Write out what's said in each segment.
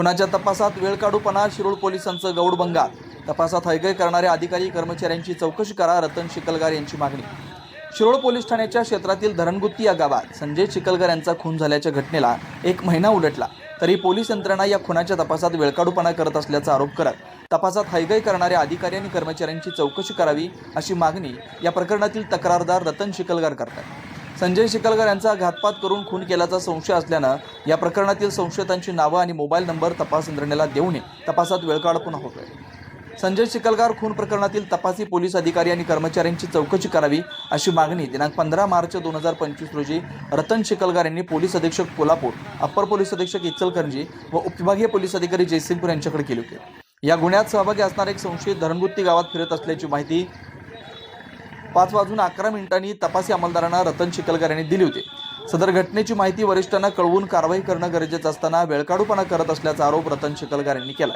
खुनाच्या तपासात वेळकाढूपणा शिरोळ पोलिसांचं गौडबंगा तपासात हयगय करणाऱ्या अधिकारी कर्मचाऱ्यांची चौकशी करा रतन शिकलगार यांची मागणी. शिरोळ पोलीस ठाण्याच्या क्षेत्रातील धरणगुत्ती या गावात संजय चिकलकर यांचा खून झाल्याच्या घटनेला एक महिना उलटला. तरी पोलीस यंत्रणा या खुनाच्या तपासात वेळकाढूपणा करत असल्याचा आरोप करत तपासात हयगय करणाऱ्या अधिकारी आणि कर्मचाऱ्यांची चौकशी करावी अशी मागणी या प्रकरणातील तक्रारदार रतन शिकलगार करतात. संजय शिकलकर यांचा घातपात करून खून केल्याचा संशय असल्यानं या प्रकरणातील संशयितांची नावं आणि मोबाईल नंबर तपास यंत्रणेला देऊ नये तपासात होत होतोय संजय शिकलगार खून प्रकरणातील तपासी पोलीस अधिकारी आणि कर्मचाऱ्यांची चौकशी करावी अशी मागणी दिनांक पंधरा मार्च दोन हजार पंचवीस रोजी रतन शिकलगार यांनी पोलीस अधीक्षक कोल्हापूर अप्पर पोलीस अधीक्षक इचलकरंजी व उपविभागीय पोलीस अधिकारी जयसिंगपूर यांच्याकडे केली होती. या गुन्ह्यात सहभागी असणारे एक संशयित धरणगुत्ती गावात फिरत असल्याची माहिती पाच वाजून अकरा मिनिटांनी तपासी अंमलदारांना रतन चिखलकर यांनी दिली होती. सदर घटनेची माहिती वरिष्ठांना कळवून कारवाई करणं गरजेचं असताना वेळकाढूपणा करत असल्याचा आरोप रतन चिखलकर यांनी केला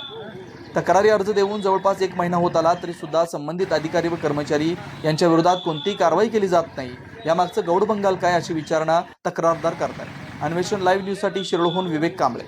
तक्रारी अर्ज देऊन जवळपास एक महिना होत आला तरी सुद्धा संबंधित अधिकारी व कर्मचारी यांच्या विरोधात कोणतीही कारवाई केली जात नाही. यामागचं गौड बंगाल काय अशी विचारणा तक्रारदार करतात अन्वेषण लाईव्ह न्यूजसाठी शिरोळहून विवेक कांबळे.